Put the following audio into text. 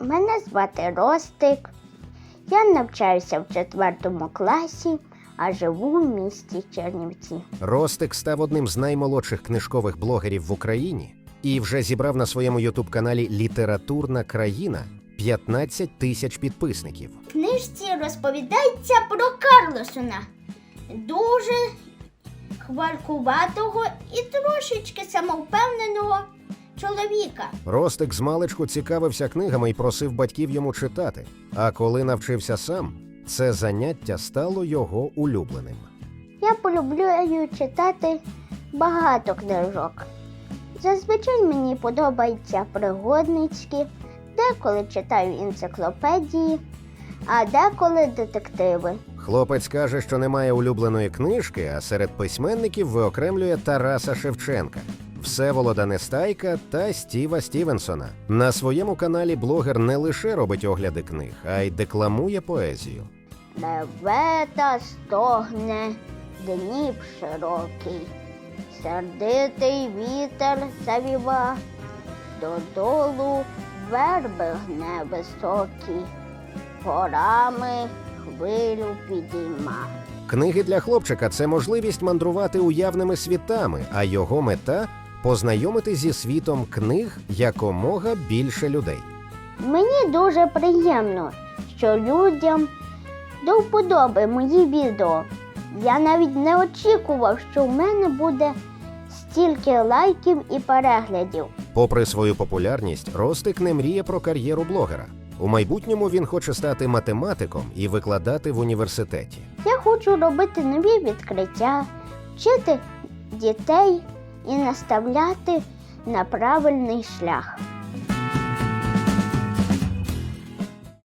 Мене звати Ростик. Я навчаюся в четвертому класі, а живу в місті Чернівці. Ростик став одним з наймолодших книжкових блогерів в Україні і вже зібрав на своєму ютуб-каналі Літературна країна 15 тисяч підписників. В книжці розповідається про Карлосона, дуже хвалькуватого і трошечки самовпевненого чоловіка. Ростик змалечку цікавився книгами і просив батьків йому читати. А коли навчився сам, це заняття стало його улюбленим. Я полюблюю читати багато книжок. Зазвичай мені подобаються пригодницькі, деколи читаю енциклопедії, а деколи детективи. Хлопець каже, що немає улюбленої книжки, а серед письменників виокремлює Тараса Шевченка, Всеволода Нестайка та Стіва Стівенсона. На своєму каналі блогер не лише робить огляди книг, а й декламує поезію. Левета стогне, Дніп широкий, сердитий вітер завіва, додолу верби гне високі, горами хвилю підійма. Книги для хлопчика це можливість мандрувати уявними світами, а його мета познайомити зі світом книг якомога більше людей. Мені дуже приємно, що людям до вподоби мої відео. Я навіть не очікував, що в мене буде стільки лайків і переглядів. Попри свою популярність, Ростик не мріє про кар'єру блогера. У майбутньому він хоче стати математиком і викладати в університеті. Я хочу робити нові відкриття, вчити дітей і наставляти на правильний шлях.